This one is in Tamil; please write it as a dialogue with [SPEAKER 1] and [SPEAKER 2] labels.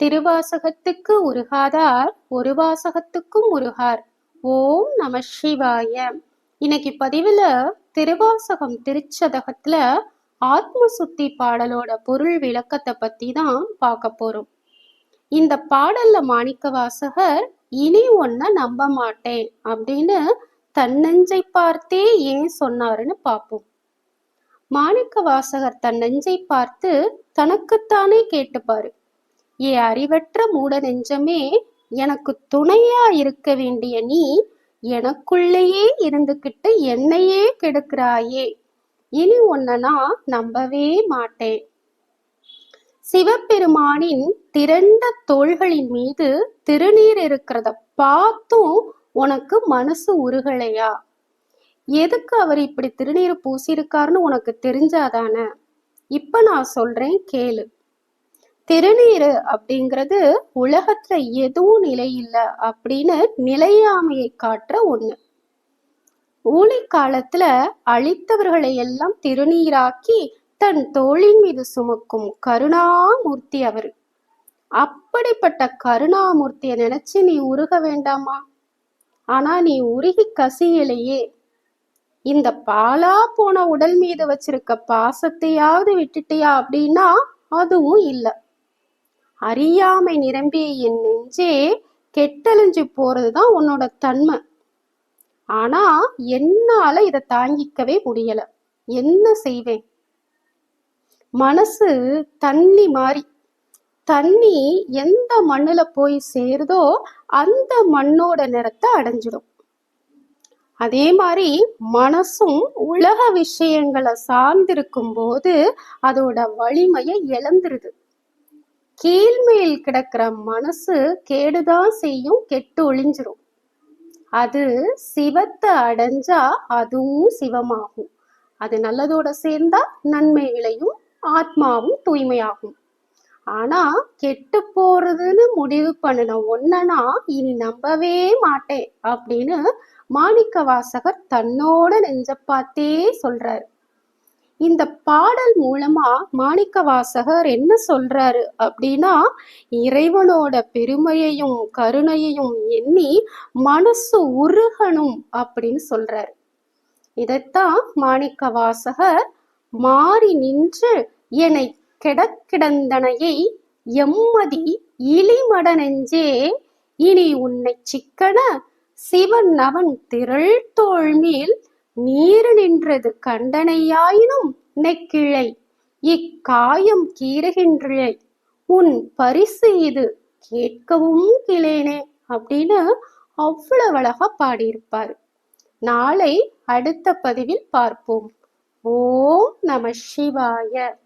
[SPEAKER 1] திருவாசகத்துக்கு உருகாதார் ஒரு வாசகத்துக்கும் உருகார். ஓம் நம சிவாய. இன்னைக்கு பதிவுல திருவாசகம் திருச்சதகத்துல ஆத்ம சுத்தி பாடலோட பொருள் விளக்கத்தை பத்தி தான் பார்க்க போறோம். இந்த பாடல்ல மாணிக்க வாசகர் இனி ஒன்ன நம்ப மாட்டேன் அப்படின்னு தன்னெஞ்சை பார்த்தே ஏன் சொன்னாருன்னு பார்ப்போம். மாணிக்க வாசகர் தன் நெஞ்சை பார்த்து தனக்குத்தானே கேட்டுப்பாரு. ஏ அறிவற்ற மூட நெஞ்சமே எனக்கு துணையா இருக்க வேண்டிய நீ எனக்குள்ளேயே இருந்துகிட்டு என்னையே கெடுக்கிறாயே. இனி ஒன்னா நம்பவே மாட்டேன். சிவபெருமானின் திரண்ட தோள்களின் மீது திருநீர் இருக்கிறத பார்த்தும் உனக்கு மனசு உருகலையா? எதுக்கு அவர் இப்படி திருநீர் பூசியிருக்காருன்னு உனக்கு தெரிஞ்சாதானே? இப்ப நான் சொல்றேன் கேளு. திருநீர் அப்படிங்கிறது உலகத்துல எதுவும் நிலை இல்லை அப்படின்னு நிலையாமையை காட்டுற ஒண்ணு. ஊழி காலத்துல அழித்தவர்களை எல்லாம் திருநீராக்கி தன் தோளின் மீது சுமக்கும் கருணாமூர்த்தி அவர். அப்படிப்பட்ட கருணாமூர்த்திய நினைச்சு நீ உருக வேண்டாமா? ஆனா நீ உருகி கசியலையே. இந்த பாலா போன உடல் மீது வச்சிருக்க பாசத்தையாவது விட்டுட்டியா அப்படின்னா அதுவும் இல்லை. அறியாமை நிரம்பிய என் நெஞ்சே கெட்டழிஞ்சு போறதுதான் உன்னோட தன்மை. ஆனா என்னால இதை தாங்கிக்கவே முடியல. என்ன செய்வேன்? மனசு தண்ணி மாறி தண்ணி எந்த மண்ணுல போய் சேருதோ அந்த மண்ணோட நிறத்தை அடைஞ்சிடும். அதே மாதிரி மனசும் உலக விஷயங்களை சார்ந்திருக்கும் போது அதோட வலிமையை இழந்துருது. கீழ்மேல் கிடக்கிற மனசு கேடுதான் செய்யும் கெட்டு ஒளிஞ்சிரும். அது சிவத்தை அடைஞ்சா அதுவும் சிவமாகும். அது நல்லதோட சேர்ந்தா நன்மை விளையும் ஆத்மாவும் தூய்மையாகும். ஆனா கெட்டு போறதுன்னு முடிவு பண்ணின ஒன்னா இனி நம்பவே மாட்டேன் அப்படின்னு மாணிக்க வாசகர் தன்னோட நெஞ்ச பார்த்தே சொல்றாரு. இந்த பாடல் மூலமா மாணிக்க வாசகர் என்ன சொல்றாரு அப்படின்னா இறைவனோட பெருமையையும் கருணையையும் எண்ணி மனசு உருகணும் அப்படின்னு சொல்றாரு. இதைத்தான் மாணிக்க வாசகர் மாறி நின்று என்னை கிடக்கிடந்தனையை எம்மதி இலிமட நெஞ்சே இனி உன்னை சிக்கன சிவன் அவன் திரள் தோழ்மையில் நீர் நின்றது கண்டனையாயினும் நெக்கிழை. இக்காயம் கீறுகின்றிழை உன் பரிசு இது கேட்கவும் கிளேனே அப்படின்னு அவ்வளவு அழகா பாடியிருப்பார். நாளை அடுத்த பதிவில் பார்ப்போம். ஓம் நம சிவாய.